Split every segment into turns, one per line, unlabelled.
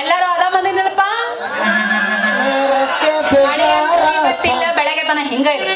ಎಲ್ಲರೂ ಅದ ಬಂದಿದ್ರಲ್ಪ ಬೆಳಗ್ಗೆ ತನ ಹಿಂಗ ಇದೆ.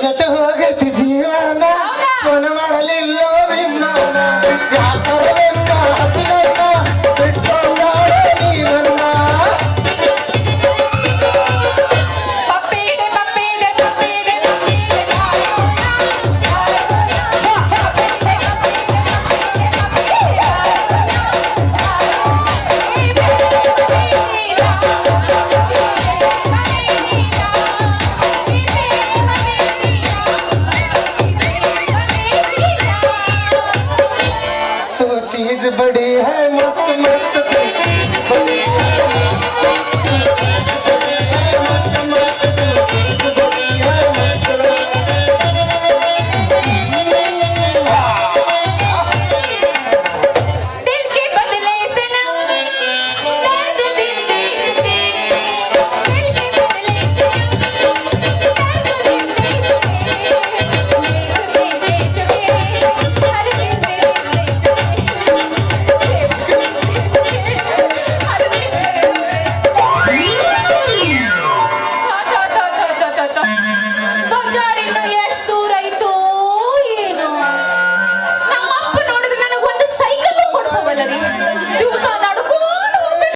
gato बड़ी है मस्त मस्त